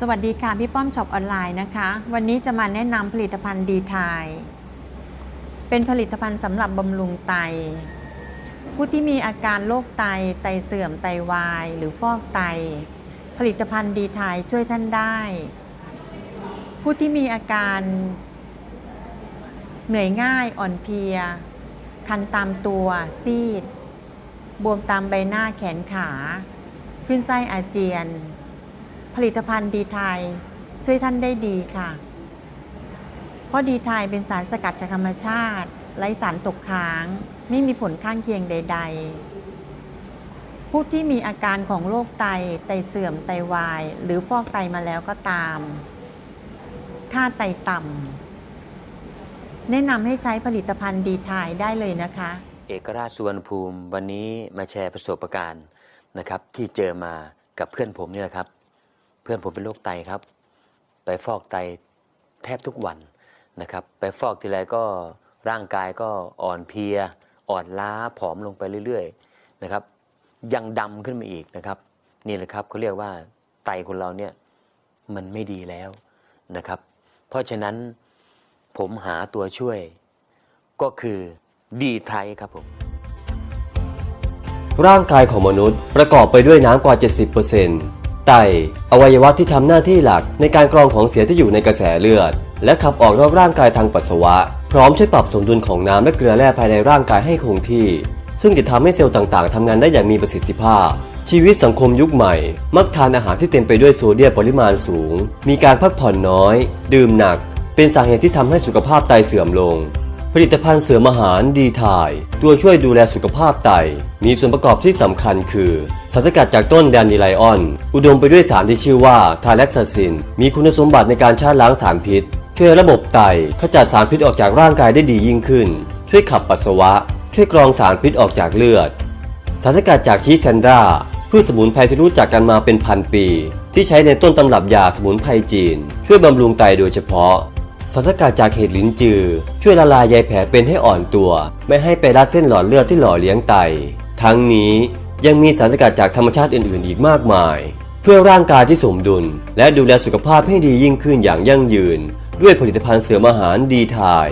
สวัสดีค่ะ พี่ป้อมช็อปออนไลน์นะคะ วันนี้จะมาแนะนำผลิตภัณฑ์ดีทาย เป็นผลิตภัณฑ์สำหรับบำรุงไต ผู้ที่มีอาการโรคไต ไตเสื่อมไตวาย หรือฟอกไต ผลิตภัณฑ์ดีทายช่วยท่านได้ ผู้ที่มีอาการ เหนื่อยง่ายอ่อนเพลีย คันตามตัวซีด บวมตามใบหน้าแขนขา ขึ้นไส้อาเจียน ผลิตภัณฑ์ดีไทยช่วยท่านได้ดีค่ะ เพราะดีไทยเป็นสารสกัดจากธรรมชาติ ไร้สารตกค้าง ไม่มีผลข้างเคียงใด ๆ ผู้ที่มีอาการของโรคไต ไตเสื่อม ไตวาย หรือฟอกไตมาแล้วก็ตาม ค่าไตต่ำ แนะนำให้ใช้ผลิตภัณฑ์ดีไทยได้เลยนะคะ เอกราชสุวรรณภูมิวันนี้มาแชร์ประสบการณ์นะครับที่เจอมากับเพื่อนผมนี่แหละครับ เพื่อนผมเป็นโรคไตครับ ไปฟอกไตแทบทุกวันนะครับ ไปฟอกทีไรก็ร่างกายก็อ่อนเพลีย อ่อนล้าผอมลงไปเรื่อยๆนะครับ ยังดำขึ้นมาอีกนะครับ นี่แหละครับเขาเรียกว่าไตคนเราเนี่ยมันไม่ดีแล้วนะครับ เพราะฉะนั้นผมหาตัวช่วยก็คือดีไทรครับผม ร่างกายของมนุษย์ประกอบไปด้วยน้ำกว่า 70% ไต อวัยวะที่ทำหน้าที่หลักในการกรองของเสียที่อยู่ในกระแสเลือด และขับออกนอกร่างกายทางปัสสาวะ พร้อมช่วยปรับสมดุลของน้ำและเกลือแร่ภายในร่างกายให้คงที่ ซึ่งจะทำให้เซลล์ต่างๆทำงานได้อย่างมีประสิทธิภาพ ชีวิตสังคมยุคใหม่ มักทานอาหารที่เต็มไปด้วยโซเดียมปริมาณสูง มีการพักผ่อนน้อย ดื่มหนัก เป็นสาเหตุที่ทำให้สุขภาพไตเสื่อมลง ผลิตภัณฑ์เสริมอาหารดีทาย ตัวช่วยดูแลสุขภาพไต มีส่วนประกอบที่สำคัญคือ สารสกัดจากต้นแดนดีไลออน อุดมไปด้วยสารที่ชื่อว่าทาแล็กซาซิน มีคุณสมบัติในการชาล้างสารพิษ ช่วยระบบไตขจัดสารพิษออกจากร่างกายได้ดียิ่งขึ้น ช่วยขับปัสสาวะ ช่วยกรองสารพิษออกจากเลือด สารสกัดจากชีสแซนดราพืชสมุนไพรที่รู้จักกันมาเป็นพันปี ที่ใช้ในต้นตำรับยาสมุนไพรจีน ช่วยบำรุงไตโดยเฉพาะ สารสกัดจากเห็ดลิ้นจือ ช่วยละลายใยแผลเป็นให้อ่อนตัว ไม่ให้ไปรัดเส้นหลอดเลือดที่หล่อเลี้ยงไต ทั้งนี้ยังมีสารสกัดจากธรรมชาติอื่นๆ อีกมากมาย เพื่อร่างกายที่สมดุล และดูแลสุขภาพให้ดียิ่งขึ้นอย่างยั่งยืน ด้วยผลิตภัณฑ์เสริมอาหารดีทาย